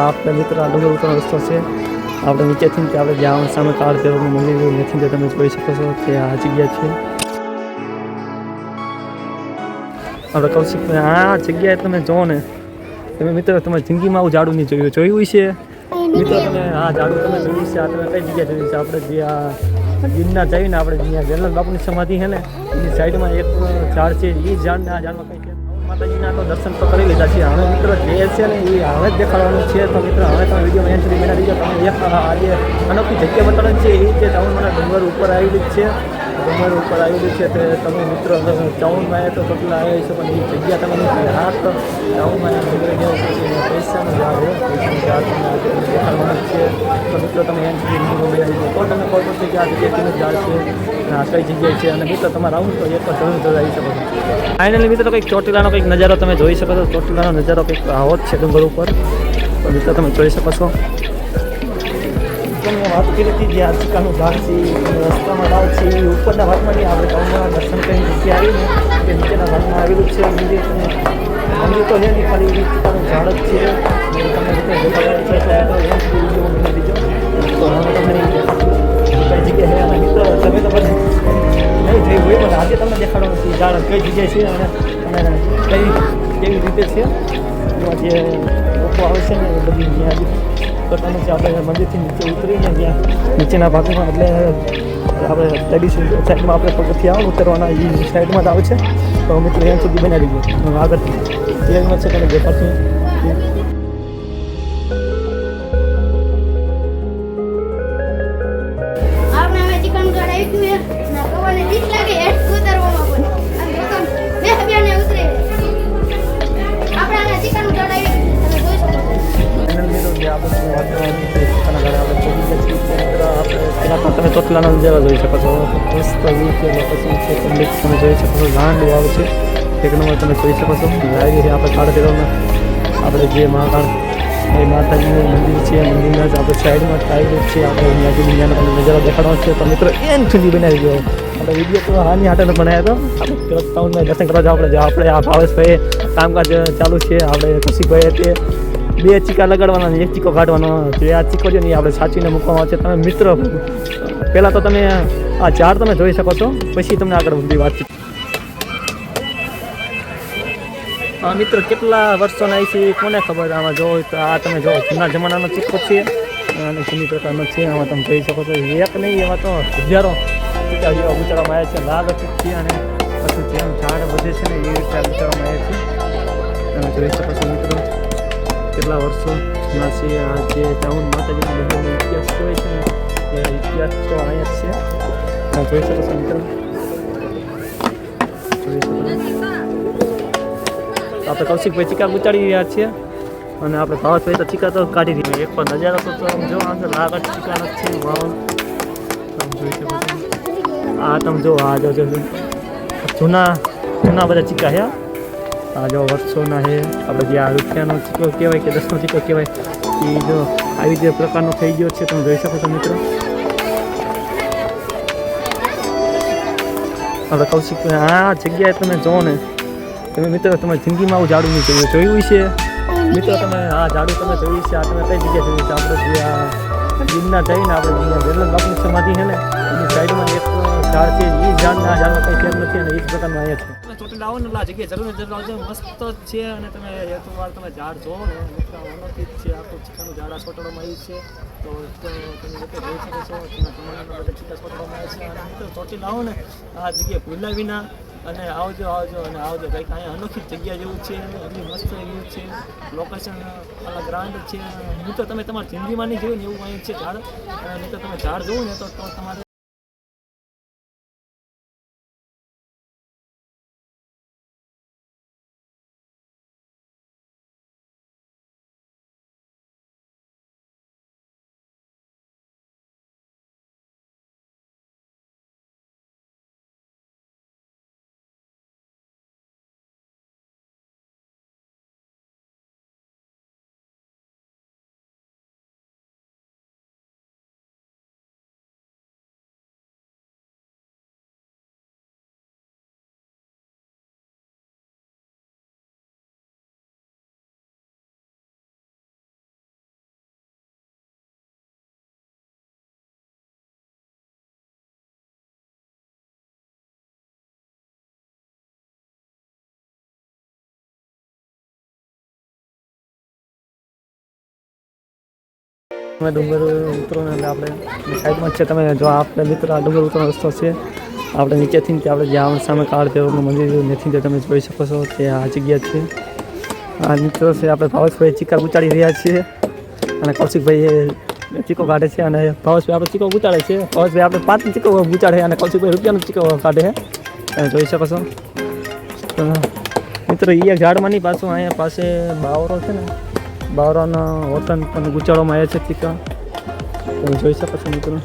આપણે મિત્ર આ ડુંગર રસ્તો છે. આપણે નીચેથી કે આપણે જ્યાં સામે કાળ દેવનું મંદિર નથી તે તમે જોઈ શકો છો કે આ જગ્યા છે. આપણે કૌશિક આ જગ્યાએ તમે જુઓ ને, તમે મિત્ર તમે જિંદગીમાં આવું ઝાડું નહીં જોયું. જોયું છે? મિત્રો, તમે આ ઝાડુ તમે જોયું છે? આ તમે કઈ જગ્યાએ જોયું છે? આપણે જે આ ગિરનાર જઈને આપણે જ્યાં જનરલ બાપુની સમાધિ છે ને, એની સાઈડમાં એક ઝાડ છે, એ ઝાડને આ ઝાડમાં કંઈ દર્શન તો કરી લીધા છે હવે મિત્રો જે છે ને એ હવે જ દેખાડવાનું છે. તો મિત્રો હવે તમે વીડિયો અહીંયા સુધી બનાવી દીધો તમે એક આજે અનોખી જગ્યા બતાડવાની છે, એ જે મારા ડુંગર ઉપર આવેલી છે. ડુંગર ઉપર આવેલી છે તે તમે મિત્રો ટાઉનમાં આવ્યા તો કપલા આવ્યા છે, પણ એ જગ્યા તમે નથી હા તો ટાઉનમાં ડુંગર ગયા છે પૈસાનું ઝાડ છે પૈસાનું ઝાડ તમને છે. તો મિત્રો, તમે એમ સુધી તો તમે કોઈ પણ કે આ જગ્યા કેમ ઝાડ છે અને આ કઈ જગ્યાએ છે. અને મિત્રો, તમારે આવું તો એક જરૂર જરૂર આવી શકો છો. ફાઇનલી મિત્રો, કંઈક ચોટીલાનો કંઈક નજારો તમે જોઈ શકો છો. ચોટીલાનો નજારો કંઈક આવો જ છે ડુંગર ઉપર. તો મિત્રો, તમે જોઈ શકો છો. તમે વાત કરી હતી જે આશિકાનું ભાગ છે રસ્તામાં ભાગ છે, એ ઉપરના ભાગમાં નહીં, આપણે ગામમાં દર્શન કરીને નીચે આવીને તે નીચેના ભાગમાં આવેલું છે, મંદિર તમે મંદિર તો છે નહીં, ખાલી એ પોતાનું ઝાડ જ છે. તમે તમને રીતે તમને આજે તમને દેખાડવાનું છે ઝાડ કઈ જગ્યાએ છે અને તમે કઈ કેવી રીતે છે. જે લોકો આવે છે ને બધી જ્યાં તો તમે આપણે મંદિરથી નીચે ઉતરીને ત્યાં નીચેના ભાગમાં, એટલે આપણે લેડીઝ સાઈડમાં આપણે પગથિયા ઉતરવાના એ સાઈડમાં જ આવે છે. તો અમે અહીંયા સુધી બનાવી દઈએ આગળ ટ્રેનમાં છે તમે દેખાડશું ચિકન કઢાઈ આવી ગયું છે. ના કવાને બીક લાગે ઉતરવામાં. તો જેવા જોઈ શકો છો. મસ્ત વ્યૂ છે લોકેશન છે પબ્લિક તમે જોઈ શકો છો ગાંડ આવે છે. એક નંબર તમે જોઈ શકો છો. લાવી છે આપણે કાળ દેવના આપણે જે મહાકાળ, એ માતાજીનું મંદિર છે મંદિરના જ આપણે સાઈડમાં જ છે. આપણે અહીંયાથી દુનિયાનો તમને નજારો દેખાડવાનો છે. તો મિત્રો, એમ સુધી બનાવી ગયો આપણે વીડિયો તો હાની હાટે બનાવ્યો હતો આપણે ટાઉનમાં દર્શન કરવા જાવ આપણે આપણે આ ભાવેશભાઈ કામકાજ ચાલુ છે. આપણે કશીભાઈ તે બે ચીકા લગાડવાના એક ચીકો કાઢવાનો જે આ ચીકો છે ને આપણે સાચીને મૂકવામાં છે. તમે મિત્ર પહેલાં તો તમે આ ચાર તમે જોઈ શકો છો, પછી તમને આગળ બધી વાતચીત. મિત્ર, કેટલા વર્ષોના એ કોને ખબર? આમાં જો, આ તમે જો, જૂના જમાનાનો ચિત્ર છે. અને જૂની પ્રકારનો છે, આમાં તમે જોઈ શકો છો. એક નહીં, એમાં તો હજારો જેવા આવ્યા છે. લાલ છે અને પછી જેમ ઝાડ વધે છે ને એ રીતે આ આવ્યા છે. તમે જોઈ શકો છો, મિત્રો, કેટલા વર્ષો જૂના છે. આ જે ટાઉન માતાજીના બધાનો ઇતિહાસ કહેવાય છે ને એ ઇતિહાસ તો છે તમે જોઈ શકો છો મિત્રો ચીકા ગુચાડી રહ્યા છીએ. અને આપણે ભાવતભાઈ તો ચીકા તો કાઢી દીધી એક પણ નજારો તો આમ જો અંદર લાગત ચીકાનો જ છે વાવ આ તમે જો. આ જો જૂના જૂના બધા ચીકા છે આ જો વર્ષોના હે આપણે જે આ રૂપિયાનો સિક્કો કહેવાય કે દસનો સિક્કો કહેવાય, એ જો આવી જે પ્રકારનો થઈ ગયો છે. તમે જોઈ શકો છો મિત્રો. આપણે કૌશિક આ જગ્યાએ તમે જો ને, તમે મિત્રો તમારી જિંદગીમાં આવું ઝાડું નહીં જોયું જોયું છે? મિત્રો તમે આ ઝાડુ તમે જોયું છે? આ તમે કઈ જગ્યાએ જોયું છે? આપણે જે આ ગિરનાર જઈને આપણે જ્યાં જનરલ બાપની સમાધિ છે ને, એની સાઈડમાં એક ઝાડ છે એ ઝાડના ઝાડમાં કંઈ ફેર નથી અને એ જ પ્રકારનું અહીંયા છે. ચોટીલા આવો ને એટલે જગ્યાએ જરૂર જરૂર આવજો. મસ્ત છે અને તમે એકવાર તમે ઝાડ જોવો ને જ છે. આખું ચીકાનું ઝાડ આ છોટવામાં આવ્યું છે. તો તમે લોકો જોઈ શકો છો, તેના જમાનામાં બધા ચીકા છોટવામાં આવે છે. અને ચોટીલા આવો ને, આ જગ્યાએ ભૂલા વિના. અને આવજો આવજો, અને આવજો. કંઈક અહીંયા અનોખી જગ્યા જેવું છે. એટલી મસ્ત એવું છે. લોકેશન અલગ ગ્રાન્ડ છે. હું તો તમે તમારી જિંદગીમાં નહીં જોયું ને એવું અહીંયા છે ઝાડ. અને તો તમે ઝાડ જોવું ને તો તમારે તમે ડુંગર ઉતરો ને એટલે આપણે સાઈડમાં છે. તમે જો આપણે મિત્ર આ ડુંગર ઉતરવાનો રસ્તો છે. આપણે નીચેથી તે આપણે જ્યાં સામે કાળ ભૈરવનું મંદિર નથી તે તમે જોઈ શકો છો તે આ જગ્યા છે. આ મિત્રો છે, આપણે ભાવેશભાઈ ચીકા ઉતાડી રહ્યા છીએ. અને કૌશિકભાઈ ચીકો કાઢે છે અને ભાવેશભાઈ આપણે ચીકો ઉતાડે છે. ભાવેશભાઈ આપણે પાંચ ચીકો ઉચાડે અને કૌશિકભાઈ રૂપિયાનો ચીકો કાઢે છે. તમે જોઈ શકો છો. મિત્રો એ ઝાડમાંની પાછું અહીંયા પાસે બાવરો છે ને. બાવરાના વતન પણ ગુચાડવામાં આવ્યા છે ટીકા. તમે જોઈ શકો છો મિત્રો.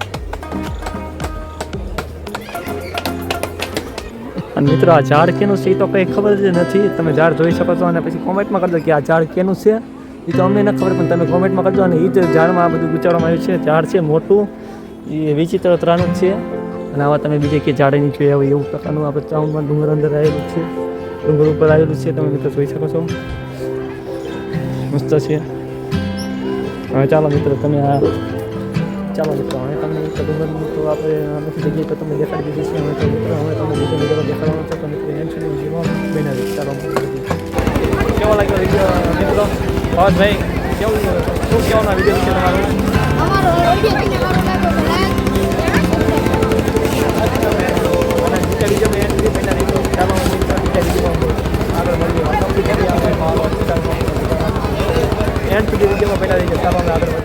અને મિત્રો, આ ઝાડ કેનું છે એ તો કંઈ ખબર જ નથી. તમે ઝાડ જોઈ શકો છો અને પછી કોમેન્ટમાં કરજો કે આ ઝાડ કેનું છે. એ તો અમને ન ખબર, પણ તમે કોમેન્ટમાં કરજો અને એ જ ઝાડમાં આ બધું ગુચાડવામાં આવ્યું છે. ઝાડ છે મોટું, એ વિચિત્ર ત્રાનું જ છે. અને આવા તમે બીજે કે ઝાડે નીચે આવે એવું પ્રકારનું આપણે ચાઉનમાં ડુંગર અંદર આવેલું છે. ડુંગર ઉપર આવેલું છે, તમે મિત્રો જોઈ શકો છો. મસ્ત છે. હવે ચાલો મિત્ર તમે આ ચાલો મિત્રો હવે તમને એક ડુંગરનું આપણે નથી જગ્યાએ તો તમને દેખાડી દીધી છે. હવે તો મિત્રો હવે તમને બીજો બીજો દેખાડવાનો છે. તો મિત્રો એમ છે વિડીયોમાં બનાવી ચાલો કેવો લાગ્યો વીડિયો મિત્રો? ભાઈ કેવું શું કહેવાનો વીડિયો છે તમારો અને બીજા બીજા બે ચાલો estava.